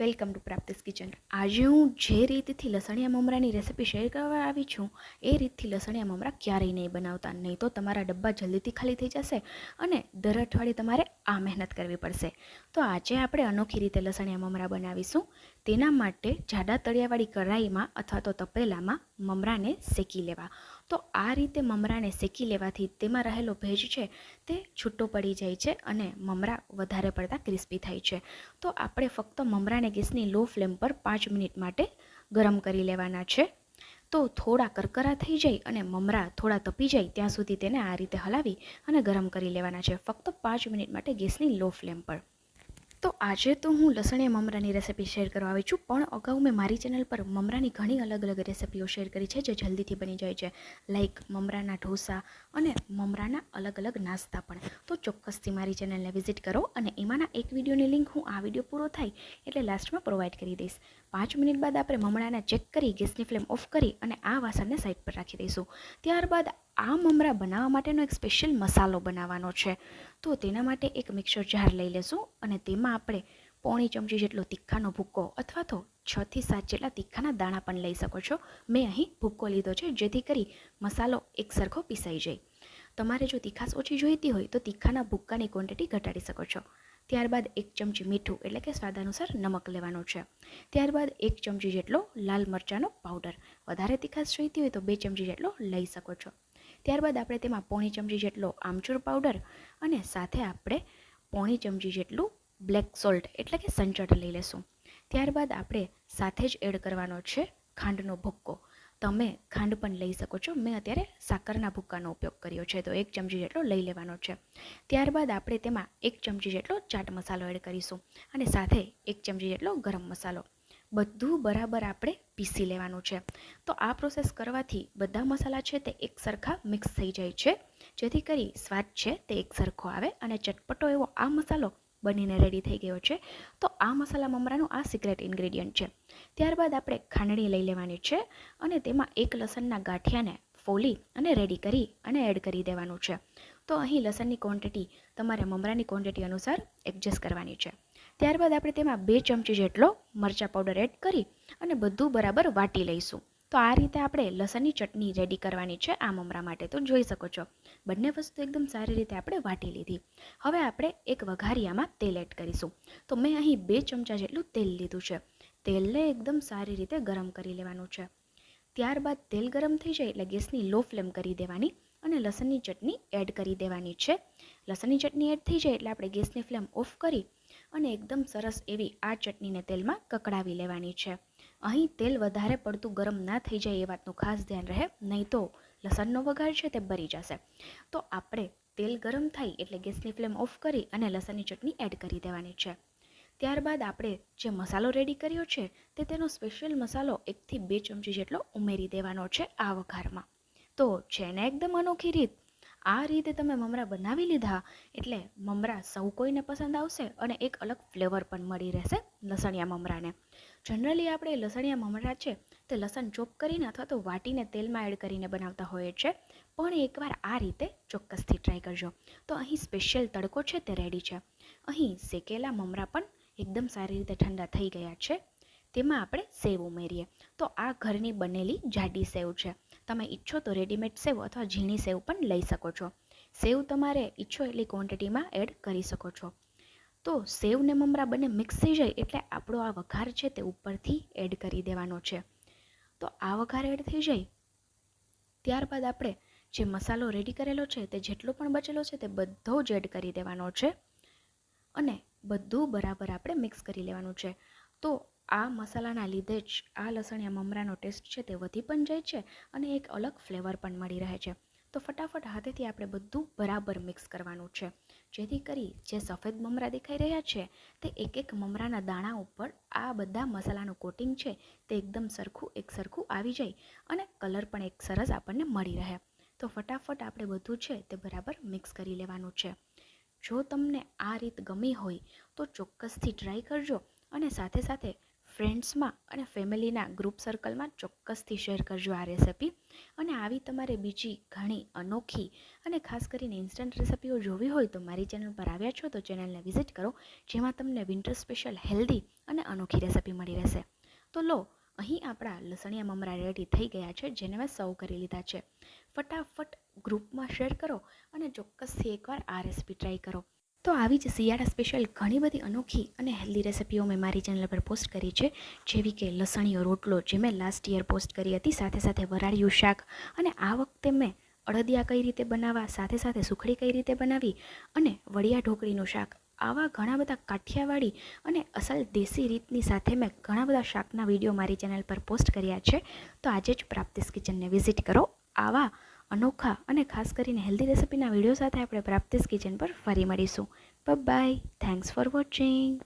Welcome to પ્રાપ્તિસ kitchen. આજે હું જે રીતથી લસણિયા મમરાની રેસિપી શેર કરવા આવી છું, એ રીતથી લસણિયા મમરા ક્યારેય નહીં બનાવતા. નહીં તો તમારા ડબ્બા જલ્દીથી ખાલી થઈ જશે અને દર અઠવાડિયે તમારે આ મહેનત કરવી પડશે. તો આજે આપણે અનોખી રીતે લસણિયા મમરા બનાવીશું. તેના માટે જાડા તળિયાવાળી કઢાઈમાં અથવા તો તપેલામાં મમરાને શેકી લેવા. તો આ રીતે મમરાને શેકી લેવાથી તેમાં રહેલો ભેજ છે તે છૂટો પડી જાય છે અને મમરા વધારે પડતા ક્રિસ્પી થાય છે. તો આપણે ફક્ત મમરાને ગેસની લો ફ્લેમ પર પાંચ મિનિટ માટે ગરમ કરી લેવાના છે. તો થોડા કરકરા થઈ જાય અને મમરા થોડા તપી જાય ત્યાં સુધી તેને આ રીતે હલાવી અને ગરમ કરી લેવાના છે. ફક્ત પાંચ મિનિટ માટે ગેસની લો ફ્લેમ પર. તો આજે તો હું લસણીયા મમરાની રેસિપી શેર કરવા આવી છું, પણ અગાઉ મેં મારી ચેનલ પર મમરાની ઘણી અલગ અલગ રેસિપીઓ શેર કરી છે, જે જલ્દીથી બની જાય છે. લાઈક મમરાના ઢોસા અને મમરાના અલગ અલગ નાસ્તા પણ. તો ચોક્કસથી મારી ચેનલને વિઝિટ કરો અને એમાંના એક વિડીયોની લિંક હું આ વીડિયો પૂરો થાય એટલે લાસ્ટમાં પ્રોવાઈડ કરી દઈશ. પાંચ મિનિટ બાદ આપણે મમરાને ચેક કરી, ગેસની ફ્લેમ ઓફ કરી અને આ વાસણને સાઈડ પર રાખી દઈશું. ત્યારબાદ આ મમરા બનાવવા માટેનો એક સ્પેશિયલ મસાલો બનાવવાનો છે. તો તેના માટે એક મિક્સર જાર લઈ લેશું અને તેમાં આપણે પોણી ચમચી જેટલો તીખાનો ભૂક્કો અથવા તો છથી સાત જેટલા તીખાના દાણા પણ લઈ શકો છો. મેં અહીં ભૂક્કો લીધો છે, જેથી કરી મસાલો એકસરખો પીસાઈ જાય. તમારે જો તીખાશ ઓછી જોઈતી હોય તો તીખાના ભૂક્કાની ક્વોન્ટિટી ઘટાડી શકો છો. ત્યારબાદ એક ચમચી મીઠું, એટલે કે સ્વાદ અનુસાર નમક લેવાનું છે. ત્યારબાદ એક ચમચી જેટલો લાલ મરચાંનો પાવડર વધારે તીખાશ જોઈતી હોય તો બે ચમચી જેટલો લઈ શકો છો. ત્યારબાદ આપણે તેમાં પોણી ચમચી જેટલો આમચૂર પાવડર અને સાથે આપણે પોણી ચમચી જેટલું બ્લેક સોલ્ટ એટલે કે સંચટ લઈ લેશું. ત્યારબાદ આપણે સાથે જ એડ કરવાનો છે ખાંડનો ભૂક્કો. તમે ખાંડ પણ લઈ શકો છો. મેં અત્યારે સાકરના ભૂક્કાનો ઉપયોગ કર્યો છે. તો એક ચમચી જેટલો લઈ લેવાનો છે. ત્યારબાદ આપણે તેમાં એક ચમચી જેટલો ચાટ મસાલો એડ કરીશું અને સાથે એક ચમચી જેટલો ગરમ મસાલો. બધું બરાબર આપણે પીસી લેવાનું છે. તો આ પ્રોસેસ કરવાથી બધા મસાલા છે તે એક સરખા મિક્સ થઈ જાય છે. જેથી કરી સ્વાદ છે તે એક સરખો આવે અને ચટપટો એવો આ મસાલો બનીને રેડી થઈ ગયો છે. તો આ મસાલા મમરાનું આ સિક્રેટ ઇન્ગ્રેડિયન્ટ છે. ત્યારબાદ આપણે ખાંડણી લઈ લેવાની છે અને તેમાં એક લસણના ગાંઠિયાને ફોલી અને રેડી કરી અને એડ કરી દેવાનું છે. તો અહીં લસણની ક્વોન્ટિટી તમારે મમરાની ક્વોન્ટિટી અનુસાર એડજસ્ટ કરવાની છે. ત્યારબાદ આપણે તેમાં બે ચમચી જેટલો મરચાં પાવડર એડ કરી અને બધું બરાબર વાટી લઈશું. તો આ રીતે આપણે લસણની ચટણી રેડી કરવાની છે આ મમરા માટે. તો જોઈ શકો છો, બંને વસ્તુ એકદમ સારી રીતે આપણે વાટી લીધી. હવે આપણે એક વઘારિયામાં તેલ એડ કરીશું. તો મેં અહીં બે ચમચા જેટલું તેલ લીધું છે. તેલને એકદમ સારી રીતે ગરમ કરી લેવાનું છે. ત્યારબાદ તેલ ગરમ થઈ જાય એટલે ગેસની લો ફ્લેમ કરી દેવાની અને લસણની ચટણી એડ કરી દેવાની છે. લસણની ચટણી એડ થઈ જાય એટલે આપણે ગેસની ફ્લેમ ઓફ કરી અને એકદમ સરસ એવી આ ચટણીને તેલમાં કકડાવી લેવાની છે. અહીં તેલ વધારે પડતું ગરમ ના થઈ જાય એ વાતનું ખાસ ધ્યાન રહે, નહીં તો લસણનો વઘાર છે તે બરી જશે. તો આપણે તેલ ગરમ થાય એટલે ગેસની ફ્લેમ ઓફ કરી અને લસણની ચટણી એડ કરી દેવાની છે. ત્યારબાદ આપણે જે મસાલો રેડી કર્યો છે તે તેનો સ્પેશિયલ મસાલો એકથી બે ચમચી જેટલો ઉમેરી દેવાનો છે આ વઘારમાં. તો છે ને એકદમ અનોખી રીત? આ રીતે તમે મમરા બનાવી લીધા એટલે મમરા સૌ કોઈને પસંદ આવશે અને એક અલગ ફ્લેવર પણ મળી રહેશે લસણિયા મમરાને. જનરલી આપણે લસણિયા મમરા છે તે લસણ ચોપ કરીને અથવા તો વાટીને તેલમાં એડ કરીને બનાવતા હોઈએ છે પણ એકવાર આ રીતે ચોક્કસથી ટ્રાય કરજો. તો અહીં સ્પેશિયલ તડકો છે તે રેડી છે. અહીં શેકેલા મમરા પણ એકદમ સારી રીતે ઠંડા થઈ ગયા છે. તેમાં આપણે સેવ ઉમેરીએ. તો આ ઘરની બનેલી જાડી સેવ છે. તમે ઈચ્છો તો રેડીમેડ સેવ અથવા ઝીણી સેવ પણ લઈ શકો છો. સેવ તમારે ઈચ્છો એટલી ક્વોન્ટિટીમાં એડ કરી શકો છો. તો સેવ ને મમરા બંને મિક્સ થઈ જાય એટલે આપણો આ વઘાર છે તે ઉપરથી એડ કરી દેવાનો છે. તો આ વઘાર એડ થઈ જાય. ત્યારબાદ આપણે જે મસાલો રેડી કરેલો છે તે જેટલો પણ બચેલો છે તે બધો જ એડ કરી દેવાનો છે. અને બધું બરાબર આપણે મિક્સ કરી લેવાનું છે. તો આ મસાલાના લીધે જ આ લસણિયા મમરાનો ટેસ્ટ છે તે વધી પણ જાય છે અને એક અલગ ફ્લેવર પણ મળી રહે છે. તો ફટાફટ હાથેથી આપણે બધું બરાબર મિક્સ કરવાનું છે. જેથી કરી જે સફેદ મમરા દેખાઈ રહ્યા છે તે એક એક મમરાના દાણા ઉપર આ બધા મસાલાનું કોટિંગ છે તે એકદમ સરખું એક સરખું આવી જાય અને કલર પણ એક સરસ આપણને મળી રહે. તો ફટાફટ આપણે બધું છે તે બરાબર મિક્સ કરી લેવાનું છે. જો તમને આ રીત ગમી હોય તો ચોક્કસથી ટ્રાય કરજો અને સાથે સાથે ફ્રેન્ડ્સમાં અને ફેમિલીના ગ્રુપ સર્કલમાં ચોક્કસથી શેર કરજો આ રેસિપી અને આવી તમારે બીજી ઘણી અનોખી અને ખાસ કરીને ઇન્સ્ટન્ટ રેસિપીઓ જોવી હોય તો મારી ચેનલ પર આવ્યા છો તો ચેનલને વિઝિટ કરો, જેમાં તમને વિન્ટર સ્પેશિયલ હેલ્ધી અને અનોખી રેસિપી મળી રહેશે. તો લો, અહીં આપણા લસણિયા મમરા રેડી થઈ ગયા છે, જેને મેં સર્વ કરી લીધા છે. ફટાફટ ગ્રુપમાં શેર કરો અને ચોક્કસથી એકવાર આ રેસિપી ટ્રાય કરો. તો આવી જ શિયાળા સ્પેશિયલ ઘણી બધી અનોખી અને હેલ્ધી રેસિપીઓ મેં મારી ચેનલ પર પોસ્ટ કરી છે. જેવી કે લસણીયો રોટલો જે મેં લાસ્ટ યર પોસ્ટ કરી હતી. સાથે સાથે વરાળિયું શાક અને આ વખતે મેં અડદિયા કઈ રીતે બનાવવા, સાથે સાથે સુખડી કઈ રીતે બનાવી અને વડિયા ઢોકળીનું શાક. આવા ઘણા બધા કાઠિયાવાડી અને અસલ દેશી રીતની સાથે મેં ઘણા બધા શાકના વીડિયો મારી ચેનલ પર પોસ્ટ કર્યા છે. તો આજે જ પ્રાપ્તિસ કિચનને વિઝિટ કરો. આવા અનોખા અને ખાસ કરીને હેલ્ધી રેસિપીના વીડિયો સાથે આપણે પ્રાપ્તિસ કિચન પર ફરી મળીશું. By thanks for watching